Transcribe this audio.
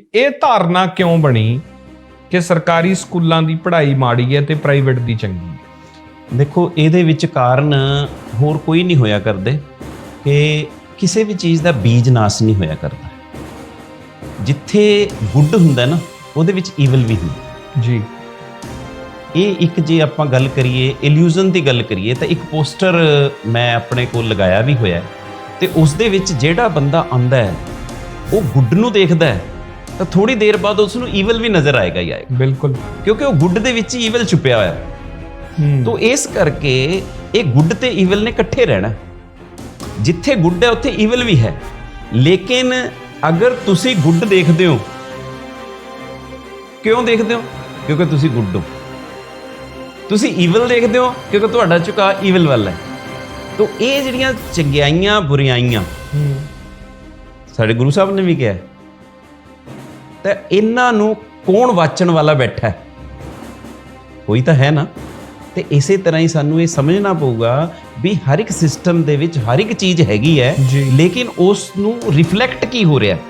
ਕਰੀਏ ਇਹ ਧਾਰਨਾ ਕਿਉਂ ਬਣੀ ਕਿ ਸਰਕਾਰੀ ਸਕੂਲਾਂ ਦੀ ਪੜ੍ਹਾਈ ਮਾੜੀ ਹੈ ਤੇ ਪ੍ਰਾਈਵੇਟ ਦੀ ਚੰਗੀ ਹੈ? ਦੇਖੋ ਇਹਦੇ ਵਿੱਚ ਕਾਰਨ ਹੋਰ ਕੋਈ ਨਹੀਂ ਹੋਇਆ ਕਰਦੇ ਕਿ ਕਿਸੇ ਵੀ ਚੀਜ਼ ਦਾ ਬੀਜ ਨਾਸ ਨਹੀਂ ਹੋਇਆ ਕਰਦਾ। ਜਿੱਥੇ ਗੁੱਡ ਹੁੰਦਾ ਨਾ ਉਹਦੇ ਵਿੱਚ ਈਵਲ ਵੀ ਹੁੰਦਾ। ਜੀ। ਇਹ ਇੱਕ ਜੇ ਆਪਾਂ ਗੱਲ ਕਰੀਏ ਇਲੂਜ਼ਨ ਦੀ ਗੱਲ ਕਰੀਏ ਤਾਂ ਇੱਕ ਪੋਸਟਰ ਮੈਂ ਆਪਣੇ ਕੋਲ ਲਗਾਇਆ ਵੀ ਹੋਇਆ ਤੇ ਉਸ ਦੇ ਵਿੱਚ ਜਿਹੜਾ ਬੰਦਾ ਆਂਦਾ ਹੈ ਉਹ ਗੁੱਡ ਨੂੰ ਦੇਖਦਾ ਹੈ। ਤਾਂ ਥੋੜੀ ਦੇਰ ਬਾਅਦ ਉਸ ਨੂੰ ਈਵਲ ਵੀ ਨਜ਼ਰ ਆਏਗਾ ਹੀ ਆਏਗਾ। ਬਿਲਕੁਲ। ਕਿਉਂਕਿ ਉਹ ਗੁੱਡ ਦੇ ਵਿੱਚ ਹੀ ਈਵਲ ਛੁਪਿਆ ਹੋਇਆ। ਹੈ। ਤੋ ਇਸ ਕਰਕੇ ਇਹ ਗੁੱਡ ਤੇ ਈਵਲ ਨੇ ਇਕੱਠੇ ਰਹਿਣਾ। ਜਿੱਥੇ ਗੁੱਡ ਹੈ ਉੱਥੇ ਈਵਲ ਵੀ ਹੈ। ਲੇਕਿਨ ਅਗਰ ਤੁਸੀਂ ਗੁੱਡ ਦੇਖਦੇ ਹੋ ਕਿਉਂ ਦੇਖਦੇ ਹੋ? ਕਿਉਂਕਿ ਤੁਸੀਂ ਗੁੱਡ ਹੋ। ਤੁਸੀਂ ਈਵਲ ਦੇਖਦੇ ਹੋ ਕਿਉਂਕਿ ਤੁਹਾਡਾ ਝੁਕਾ ਈਵਲ ਵੱਲ ਹੈ। ਤੋ ਇਹ ਜਿਹੜੀਆਂ ਚੰਗਿਆਈਆਂ ਬੁਰੀਆਈਆਂ ਸਾਡੇ ਗੁਰੂ ਸਾਹਿਬ ਨੇ ਵੀ ਕਿਹਾ। ਤਾਂ ਇਹਨਾਂ ਨੂੰ ਕੌਣ ਵਾਚਣ ਵਾਲਾ ਬੈਠਾ ਹੈ? ਕੋਈ ਤਾਂ ਹੈ ਨਾ? ਤੇ ਇਸੇ ਤਰ੍ਹਾਂ ਹੀ ਸਾਨੂੰ ਇਹ ਸਮਝਣਾ ਪਊਗਾ ਵੀ ਹਰ ਇੱਕ ਸਿਸਟਮ ਦੇ ਵਿੱਚ ਹਰ ਇੱਕ ਚੀਜ਼ ਹੈਗੀ ਹੈ। ਲੇਕਿਨ ਉਸ ਨੂੰ ਰਿਫਲੈਕਟ ਕੀ ਹੋ ਰਿਹਾ? ਹੈ